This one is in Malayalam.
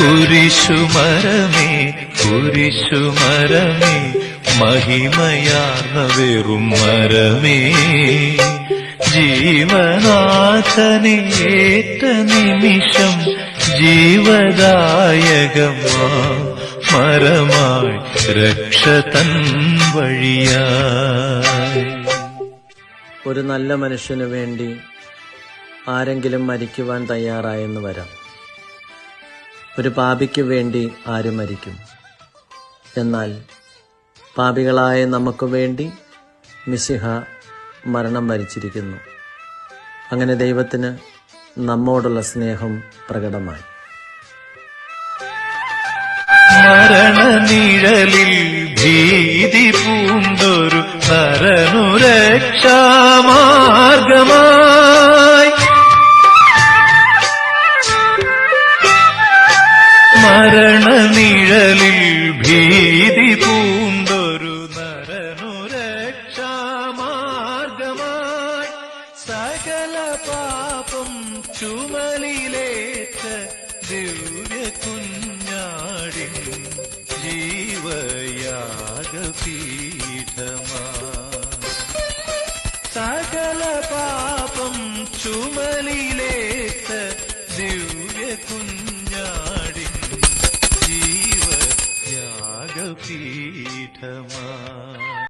കുരിശുമരമേ കുരിശുമരമേ മഹിമയാർന്ന വെറും മരമേ. ജീവനാഥനെ ഏറ്റ നിമിഷം ജീവദായകമാ മരമായി രക്ഷ തൻ വഴിയ ഒരു നല്ല മനുഷ്യനു വേണ്ടി ആരെങ്കിലും മരിക്കുവാൻ തയ്യാറായെന്ന് വരാം. ഒരു പാപിക്ക് വേണ്ടി ആര് മരിക്കും? എന്നാൽ പാപികളായ നമുക്ക് വേണ്ടി മിശിഹ മരണം വരിച്ചിരിക്കുന്നു അങ്ങനെ ദൈവത്തിന് നമ്മോടുള്ള സ്നേഹം പ്രകടമായി. മരണനിഴലിൽ ഭീതി പൂണ്ടൊരു നരനുരക്ഷാമാർഗമായി മരണനിഴലിൽ ഭീതി പൂണ്ടൊരു നരനുരക്ഷാമാർഗമായി സകല പാപം ചുമലിലേറ്റ ദിവ്യ കുഞ്ഞാടി ജീവയാഗപീഠമാ സകല പാപം ചുമലിലേറ്റ జగపీఠమా